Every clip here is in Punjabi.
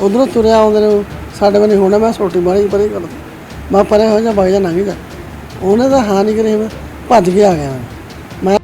ਉਧਰੋਂ ਤੁਰਿਆ ਆਉਂਦੇ ਨੇ ਸਾਡੇ ਬੰਨੇ ਹੋਣਾ, ਮੈਂ ਛੋਟੀ ਬਾਣੀ ਪਰੇ ਕਰ ਮੈਂ ਪਰੇ ਹੋ ਜਾ ਵਗ ਜਾ ਲੰਘ ਜਾ। ਉਹਨੇ ਤਾਂ ਹਾਂ ਨਹੀਂ ਕਰੀ, ਮੈਂ ਭੱਜ ਕੇ ਆ ਗਿਆ। ਮੈਂ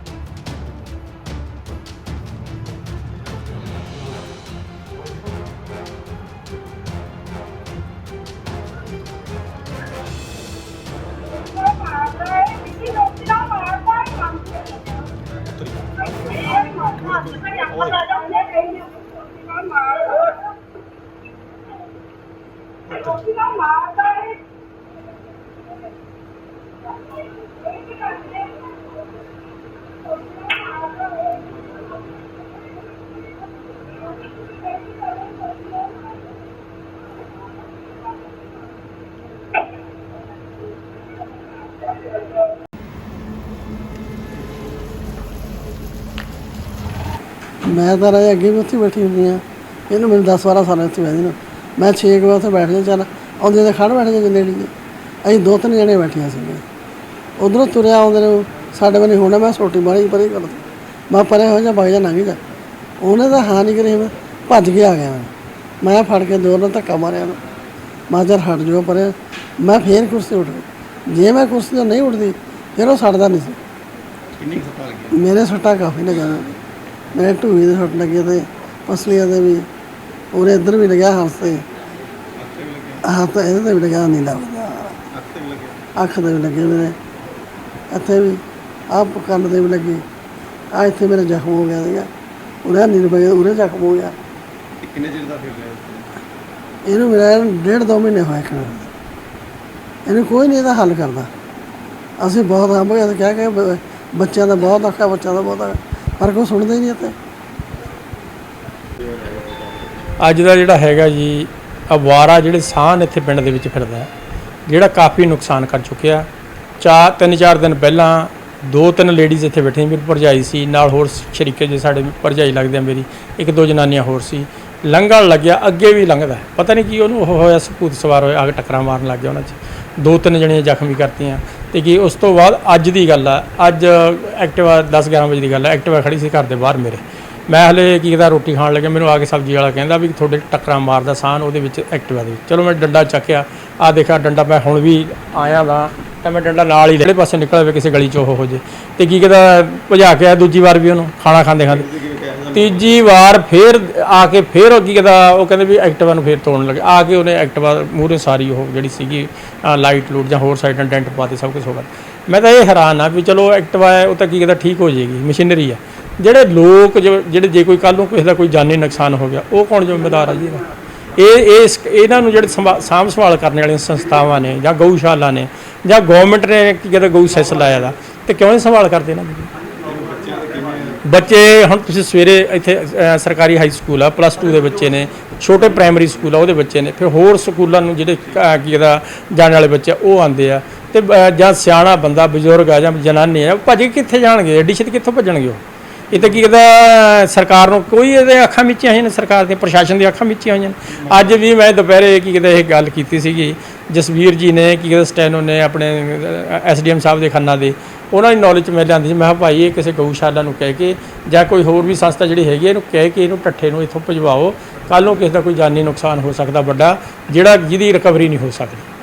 ਮੈਂ ਤਾਂ ਰਾਜਾ ਅੱਗੇ ਵੀ ਉੱਥੇ ਬੈਠੀ ਹੁੰਦੀ ਆ ਇਹਨੂੰ ਮੈਨੂੰ 10 12 ਸਾਲ ਇੱਥੇ ਬੈਠੀ ਨੂੰ ਮੈਂ 6 ਵਜੇ ਉੱਥੇ ਬੈਠ ਜਾ ਚੱਲ ਆਉਂਦੇ ਤਾਂ ਖੜ ਬੈਠ ਜਾ ਜਿੰਨੇ ਲਈ ਅਸੀਂ ਦੋ ਤਿੰਨ ਜਣੇ ਬੈਠੀਆਂ ਸੀ ਉਧਰੋਂ ਤੁਰਿਆ ਆਉਂਦੇ ਨੇ ਸਾਡੇ ਬੰਨੇ ਹੋਣਾ ਮੈਂ ਛੋਟੀ ਬਾਣੀ ਪਰੇ ਕਰ ਮੈਂ ਪਰੇ ਹੋ ਜਾ ਵਗ ਜਾ ਲੰਘ ਜਾ। ਉਹਨੇ ਤਾਂ ਹਾਂ ਨਹੀਂ ਕਰੀ ਮੈਂ ਭੱਜ ਕੇ ਆ ਗਿਆ। ਮੈਂ ਮੈਂ ਫੜ ਕੇ ਦੋ ਨਾਲ ਧੱਕਾ ਮਾਰਿਆ ਮੈਂ ਜਰ ਹਟ ਜਾਓ ਪਰੇ। ਮੈਂ ਫੇਰ ਕੁਰਸੀ ਉੱਠ ਗਈ ਜੇ ਮੈਂ ਕੁਰਸੀ ਤੋਂ ਨਹੀਂ ਉੱਠਦੀ ਫਿਰ ਉਹ ਸੜਦਾ ਨਹੀਂ ਸੀ। ਕਿੰਨੀ ਸੱਟਾਂ ਲੱਗੀਆਂ ਮੇਰੇ ਸੱਟਾਂ ਕਾਫੀ ਲੱਗੀਆਂ ਨੇ। ਮੇਰੇ ਢੂਈ ਦੇ ਸੱਟ ਲੱਗੀ ਤੇ ਪਸਲੀਆਂ ਦੇ ਵੀ। ਉਰੇ ਇੱਧਰ ਵੀ ਲੱਗਿਆ ਹੱਥ ਤੇ। ਅੱਖ ਤੇ ਹੱਥ ਇਹਦੇ ਤੇ ਵੀ ਲੱਗਿਆ ਨਹੀਂ ਲੱਗਦਾ ਅੱਖ ਤੇ ਵੀ ਲੱਗੇ ਮੇਰੇ। ਇੱਥੇ ਵੀ ਆਹ ਕੰਨ ਤੇ ਵੀ ਲੱਗੀ। ਆ ਇੱਥੇ ਮੇਰਾ ਜ਼ਖਮ ਹੋ ਗਿਆ ਸੀਗਾ। ਉਰੇ ਨਹੀਂ ਪਏ ਉਰੇ ਜ਼ਖਮ ਹੋ ਗਿਆ। ਕਿੰਨੇ ਚਿਰ ਦਾ ਫਿਰ ਇੱਥੇ? ਇਹਨੂੰ ਮੇਰਾ ਡੇਢ ਦੋ ਮਹੀਨੇ ਹੋਏ ਖੜਾ ਇਹਨੂੰ ਕੋਈ ਨਹੀਂ ਇਹਦਾ ਹੱਲ ਕਰਦਾ। ਅਸੀਂ ਬਹੁਤ ਗਿਆ ਤੇ ਕਹਿ ਕੇ ਬੱਚਿਆਂ ਦਾ ਬਹੁਤ ਔਖਾ ਬੱਚਿਆਂ ਦਾ ਬਹੁਤ ਪਰ ਕੋਈ ਸੁਣਦਾ ਹੀ ਨਹੀਂ ਇੱਥੇ। ਅੱਜ ਦਾ ਜਿਹੜਾ ਹੈਗਾ ਜੀ ਅਵਾਰਾ ਜਿਹੜੇ ਸਾਹ ਇੱਥੇ ਪਿੰਡ ਦੇ ਵਿੱਚ ਫਿਰਦਾ ਹੈ, ਜਿਹੜਾ ਕਾਫੀ ਨੁਕਸਾਨ ਕਰ ਚੁੱਕਿਆ। ਚਾਰ ਤਿੰਨ ਚਾਰ ਦਿਨ ਪਹਿਲਾਂ ਦੋ ਤਿੰਨ ਲੇਡੀਜ਼ ਇੱਥੇ ਬੈਠੀਆਂ ਮੇਰੀ ਭਰਜਾਈ ਸੀ ਨਾਲ ਹੋਰ ਸ਼ਰੀਕੇ ਜੇ ਸਾਡੇ ਭਰਜਾਈ ਲੱਗਦੇ ਆ ਮੇਰੀ ਇੱਕ ਦੋ ਜਨਾਨੀਆਂ ਹੋਰ ਸੀ। ਲੰਘਣ ਲੱਗਿਆ ਅੱਗੇ ਵੀ ਲੰਘਦਾ ਹੈ। ਪਤਾ ਨਹੀਂ ਕੀ ਉਹਨੂੰ ਉਹ ਹੋਇਆ ਸਪੂਤ ਸਵਾਰ ਹੋਇਆ ਆ ਕੇ ਟੱਕਰਾਂ ਮਾਰਨ ਲੱਗ ਗਿਆ ਉਹਨਾਂ 'ਚ। ਦੋ ਤਿੰਨ ਜਣੀਆਂ ਜ਼ਖਮੀ ਕਰਤੀਆਂ। ਤੇ ਕੀ ਉਸ ਤੋਂ ਬਾਅਦ ਅੱਜ ਦੀ ਗੱਲ ਆ ਅੱਜ ਐਕਟਿਵਾ 10 11 ਵਜੇ ਦੀ ਗੱਲ ਆ ਐਕਟਿਵਾ ਖੜੀ ਸੀ ਘਰ ਦੇ ਬਾਹਰ ਮੇਰੇ। ਮੈਂ ਹਲੇ ਕੀ ਕੀਤਾ ਰੋਟੀ ਖਾਣ ਲੱਗਿਆ, ਮੈਨੂੰ ਆ ਕੇ ਸਬਜ਼ੀ ਵਾਲਾ ਕਹਿੰਦਾ ਵੀ ਤੁਹਾਡੇ ਟੱਕਰਾਂ ਮਾਰਦਾ ਸਾਨ, ਉਹਦੇ ਵਿੱਚ ਐਕਟਿਵਾ ਦੇ ਵਿੱਚ। ਚਲੋ ਮੈਂ ਡੰਡਾ ਚੱਕਿਆ ਆ ਦੇਖਿਆ ਡੰਡਾ ਮੈਂ ਹੁਣ ਵੀ ਆਇਆ ਦਾ ਤਾਂ ਮੈਂ ਡੰਡਾ ਨਾਲ ਹੀ ਜਿਹੜੇ ਪਾਸੇ ਨਿਕਲ ਜਾਵੇ ਕਿਸੇ ਗਲੀ 'ਚ ਉਹ ਹੋ ਜੇ। ਤੇ ਕੀ ਕਹਿੰਦਾ, ਭਜਾ ਕੇ ਆਇਆ ਦੂਜੀ ਵਾਰ ਵੀ ਉਹਨੂੰ, ਖਾਣਾ ਖਾਂਦੇ ਖਾਂਦੇ। ਤੀਜੀ ਵਾਰ ਫੇਰ ਆ ਕੇ ਫੇਰ ਉਹ ਕੀ ਕਹਿੰਦਾ, ਉਹ ਕਹਿੰਦੇ ਵੀ ਐਕਟਿਵਾ ਨੂੰ ਫੇਰ ਤੋੜਨ ਲੱਗੇ। ਆ ਕੇ ਉਹਨੇ ਐਕਟਿਵਾ ਮੂਹਰੇ ਸਾਰੀ ਉਹ ਜਿਹੜੀ ਸੀਗੀ ਲਾਈਟ ਲੂਟ ਜਾਂ ਹੋਰ ਸਾਈਡਾਂ ਡੈਂਟ ਪਾਤੇ ਸਭ ਕੁਝ ਹੋ ਗਿਆ। ਮੈਂ ਤਾਂ ਇਹ ਹੈਰਾਨ ਆ ਵੀ ਚਲੋ ਐਕਟਿਵਾ ਹੈ ਉਹ ਤਾਂ ਕੀ ਕਹਿੰਦਾ ਠੀਕ ਹੋ ਜਾਏਗੀ, ਮਸ਼ੀਨਰੀ ਆ। ਜਿਹੜੇ ਲੋਕ ਜੋ- ਜਿਹੜੇ ਜੇ ਕੋਈ ਕੱਲ ਨੂੰ ਕਿਸੇ ਦਾ ਕੋਈ ਜਾਨੀ ਨੁਕਸਾਨ ਹੋ ਗਿਆ, ਉਹ ਕੌਣ ਜ਼ਿੰਮੇਦਾਰ ਆ ਜੀ? ਇਹਦਾ? ਇਹ ਇਸ ਇਹਨਾਂ ਨੂੰ ਜਿਹੜੇ ਸੰਭਾ- ਸਾਂਭ ਸੰਭਾਲ ਕਰਨ ਵਾਲੀਆਂ ਸੰਸਥਾਵਾਂ ਨੇ ਜਾਂ ਗਊਸ਼ਾਲਾ ਨੇ ਜਾਂ ਗਵਰਨਮੈਂਟ ਨੇ ਕੀ ਕਹਿੰਦਾ ਗਊ ਸੈਸ ਲਾਇਆ ਦਾ, ਤੇ ਕਿਉਂ ਨਹੀਂ ਸੰਭਾਲ ਕਰਦੇ ਇਹਨਾਂ ਦੀ ਬੱਚੇ ਹੁਣ ਤੁਸੀਂ ਸਵੇਰੇ ਇੱਥੇ ਸਰਕਾਰੀ ਹਾਈ ਸਕੂਲ ਆ ਪਲੱਸ 2 ਦੇ ਬੱਚੇ ਨੇ, ਛੋਟੇ ਪ੍ਰਾਇਮਰੀ ਸਕੂਲ ਆ, ਉਹਦੇ ਬੱਚੇ ਨੇ, ਫਿਰ ਹੋਰ ਸਕੂਲਾਂ ਨੂੰ ਜਿਹੜੇ ਕੀ ਕਹਿੰਦਾ ਜਾਣ ਵਾਲੇ ਬੱਚੇ ਉਹ ਆਉਂਦੇ ਆ, ਤੇ ਜਾਂ ਸਿਆਣਾ ਬੰਦਾ, ਬਜ਼ੁਰਗ ਆ ਜਾਂ ਜਨਾਨੀ ਆ, ਉਹ ਭੱਜ ਕੇ ਕਿੱਥੇ ਜਾਣਗੇ? ਐਡੀ ਛੇਤੀ ਕਿੱਥੋਂ ਭੱਜਣਗੇ ਉਹ? ਇਹ ਤਾਂ ਕੀ ਕਹਿੰਦਾ, ਸਰਕਾਰ ਨੂੰ ਕੋਈ ਇਹਦੇ ਅੱਖਾਂ ਵਿੱਚ ਹੋਈਆਂ ਨੇ, ਸਰਕਾਰ ਦੇ ਪ੍ਰਸ਼ਾਸਨ ਦੀਆਂ ਅੱਖਾਂ ਵਿੱਚ ਹੋਈਆਂ ਨੇ। ਅੱਜ ਵੀ ਮੈਂ ਦੁਪਹਿਰੇ ਕੀ ਕਹਿੰਦਾ, ਇਹ ਗੱਲ ਕੀਤੀ ਸੀਗੀ, ਜਸਵੀਰ ਜੀ ਨੇ, ਕੀ ਕਹਿੰਦਾ, ਸਟੈਨੋ ਨੇ ਆਪਣੇ ਐਸਡੀਐਮ ਸਾਹਿਬ ਦੇ ਖੰਨਾ ਦੇ, ਉਹਨਾਂ ਦੀ ਨੌਲੇਜ ਮੈਂ ਲਿਆਂਦੀ ਸੀ, ਮੈਂ ਕਿਹਾ, ਭਾਈ, ਇਹ ਕਿਸੇ ਗਊਸ਼ਾਲਾ ਨੂੰ ਕਹਿ ਕੇ, ਜਾਂ ਕੋਈ ਹੋਰ ਵੀ ਸੰਸਥਾ ਜਿਹੜੀ ਹੈਗੀ ਇਹਨੂੰ ਕਹਿ ਕੇ ਇਹਨੂੰ ਟੱਠੇ ਨੂੰ ਇੱਥੋਂ ਭਜਵਾਓ। ਕੱਲ ਨੂੰ ਕਿਸੇ ਦਾ ਕੋਈ ਜਾਨੀ ਨੁਕਸਾਨ ਹੋ ਸਕਦਾ ਵੱਡਾ, ਜਿਹੜਾ ਜਿਹਦੀ ਰਿਕਵਰੀ ਨਹੀਂ ਹੋ ਸਕਦੀ।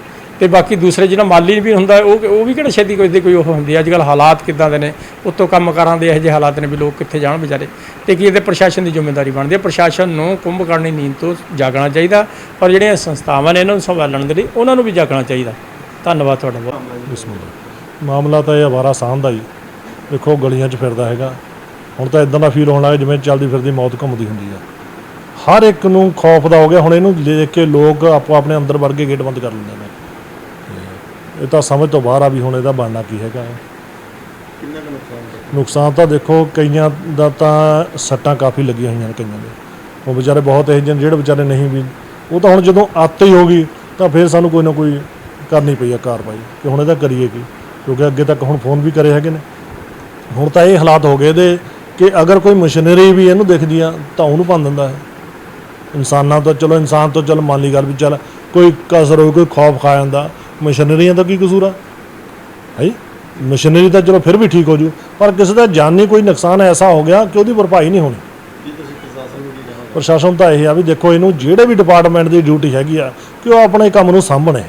ਤੇ ਬਾਕੀ ਦੂਸਰੇ ਜਿਹੜਾ ਮਾਲੀ ਵੀ ਹੁੰਦਾ, ਉਹ ਉਹ ਵੀ ਕਿਹੜਾ ਛੇਤੀ ਕੋਈ ਦੇ ਕੋਈ ਉਹ ਹੁੰਦੀ ਅੱਜ ਕੱਲ ਹਾਲਾਤ ਕਿੱਦਾਂ ਦੇ ਨੇ? ਉੱਤੋਂ ਕੰਮ ਕਰਾਂ ਦੇ ਇਹੋ ਜਿਹੇ ਹਾਲਾਤ ਨੇ ਵੀ ਲੋਕ ਕਿੱਥੇ ਜਾਣ ਵਿਚਾਰੇ। ਤੇ ਕੀ ਇਹਦੇ ਪ੍ਰਸ਼ਾਸਨ ਦੀ ਜ਼ਿੰਮੇਵਾਰੀ ਬਣਦੀ ਹੈ ਪ੍ਰਸ਼ਾਸਨ ਨੂੰ ਕੁੰਭਕਰਨੀ ਨੀਂਦ ਤੋਂ ਜਾਗਣਾ ਚਾਹੀਦਾ ਔਰ ਜਿਹੜੀਆਂ ਸੰਸਥਾਵਾਂ ਨੇ ਇਹਨਾਂ ਨੂੰ ਸੰਭਾਲਣ ਦੇ ਲਈ ਉਹਨਾਂ ਨੂੰ ਵੀ ਜਾਗਣਾ ਚਾਹੀਦਾ। ਧੰਨਵਾਦ ਤੁਹਾਡਾ ਬਹੁਤ। ਬਿਸਮਿਲ੍ਲਾ ਮਾਮਲਾ ਤਾਂ ਇਹ ਅਵਾਰਾ ਸਾਂਭ ਦਾ ਹੀ ਦੇਖੋ, ਗਲੀਆਂ 'ਚ ਫਿਰਦਾ ਹੈਗਾ। ਹੁਣ ਤਾਂ ਇਦਾਂ ਦਾ ਫੀਲ ਹੋਣ ਲੱਗਾ ਜਿਵੇਂ ਚੱਲਦੀ ਫਿਰਦੀ ਮੌਤ ਘੁੰਮਦੀ ਹੁੰਦੀ ਆ। ਹਰ ਇੱਕ ਨੂੰ ਖੌਫ ਦਾ ਹੋ ਗਿਆ। ਹੁਣ ਇਹਨੂੰ ਦੇਖ ਕੇ ਲੋਕ ਆਪੋ ਆਪਣੇ ਅੰਦਰ ਵੜ ਕੇ ਗੇਟ ਬੰਦ ਕਰ ਲੈਂਦੇ ਨੇ। ਇਹ ਤਾਂ ਸਮਝ ਤੋਂ ਬਾਹਰ ਆ ਵੀ ਹੁਣ ਇਹਦਾ ਬਣਨਾ ਕੀ ਹੈਗਾ। ਕਿੰਨਾ ਕੁ ਨੁਕਸਾਨ ਹੋਇਆ? ਨੁਕਸਾਨ ਤਾਂ ਦੇਖੋ ਕਈਆਂ ਦਾ ਤਾਂ ਸੱਟਾਂ ਕਾਫੀ ਲੱਗੀਆਂ ਹੋਈਆਂ ਨੇ ਕਈਆਂ ਦੇ। ਉਹ ਵਿਚਾਰੇ ਬਹੁਤ ਇਹੋ ਜਿਹੇ ਨੇ ਜਿਹੜੇ ਵਿਚਾਰੇ ਨਹੀਂ ਵੀ, ਉਹ ਤਾਂ ਹੁਣ ਜਦੋਂ ਆਤੇ ਹੀ ਹੋ ਗਈ ਤਾਂ ਫਿਰ ਸਾਨੂੰ ਕੋਈ ਨਾ ਕੋਈ ਕਰਨੀ ਪਈ ਆ ਕਾਰਵਾਈ ਕਿ ਹੁਣ ਇਹਦਾ ਕਰੀਏ ਕੀ, ਕਿਉਂਕਿ ਅੱਗੇ ਤੱਕ ਹੁਣ ਫੋਨ ਵੀ ਕਰੇ ਹੈਗੇ ਨੇ। ਹੁਣ ਤਾਂ ਇਹ ਹਾਲਾਤ ਹੋ ਗਏ ਇਹਦੇ ਕਿ ਅਗਰ ਕੋਈ ਮਸ਼ੀਨਰੀ ਵੀ ਇਹਨੂੰ ਦੇਖਦੀ ਆ ਤਾਂ ਉਹਨੂੰ ਭੰਨ ਦਿੰਦਾ ਹੈ ਇਨਸਾਨਾਂ ਤੋਂ ਚਲੋ ਇਨਸਾਨ ਤੋਂ ਚਲ, ਮੰਨ ਲਈ ਗੱਲ ਵੀ ਚੱਲ, ਕੋਈ ਕਸਰ ਹੋਈ ਕੋਈ ਖੌਫ ਖਾ ਜਾਂਦਾ ਮਸ਼ੀਨਰੀਆਂ ਦਾ ਕੀ ਕਸੂਰ ਆ? ਹੈ? ਮਸ਼ੀਨਰੀ ਤਾਂ ਚਲੋ ਫਿਰ ਵੀ ਠੀਕ ਹੋ ਜੂ ਪਰ ਕਿਸੇ ਦਾ ਜਾਨੀ ਕੋਈ ਨੁਕਸਾਨ ਐਸਾ ਹੋ ਗਿਆ ਕਿ ਉਹਦੀ ਭਰਪਾਈ ਨਹੀਂ ਹੋਣੀ। ਪ੍ਰਸ਼ਾਸਨ ਤਾਂ ਇਹ ਆ ਵੀ ਦੇਖੋ ਇਹਨੂੰ ਜਿਹੜੇ ਵੀ ਡਿਪਾਰਟਮੈਂਟ ਦੀ ਡਿਊਟੀ ਹੈਗੀ ਆ ਕਿ ਉਹ ਆਪਣੇ ਕੰਮ ਨੂੰ ਸਾਂਭਣ। ਇਹ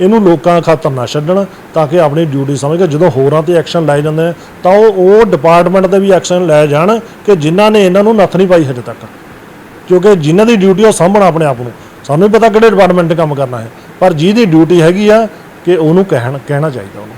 ਇਹਨੂੰ ਲੋਕਾਂ ਖਾਤਰ ਨਾ ਛੱਡਣ ਤਾਂ ਕਿ ਆਪਣੀ ਡਿਊਟੀ ਸਮਝ ਕੇ ਜਦੋਂ ਹੋਰਾਂ ਤੇ ਐਕਸ਼ਨ ਲਏ ਜਾਂਦੇ ਤਾਂ ਉਹ ਉਹ ਡਿਪਾਰਟਮੈਂਟ ਤੇ ਵੀ ਐਕਸ਼ਨ ਲੈ ਜਾਣ ਕਿ ਜਿਨ੍ਹਾਂ ਨੇ ਇਹਨਾਂ ਨੂੰ ਨੱਥ ਨਹੀਂ ਪਾਈ ਹਜੇ ਤੱਕ। ਕਿਉਂਕਿ ਜਿਨ੍ਹਾਂ ਦੀ ਡਿਊਟੀ ਉਹ ਸਾਂਭਣਾ ਆਪਣੇ ਆਪ ਨੂੰ। ਸਾਨੂੰ ਵੀ ਪਤਾ ਕਿਹੜੇ ਡਿਪਾਰਟਮੈਂਟ ਕੰਮ ਕਰਨਾ ਹੈ। ਪਰ ਜਿਹਦੀ ਡਿਊਟੀ ਹੈਗੀ ਆ ਕਿ ਉਹਨੂੰ ਕਹਿਣ ਕਹਿਣਾ ਚਾਹੀਦਾ ਉਹਨੂੰ।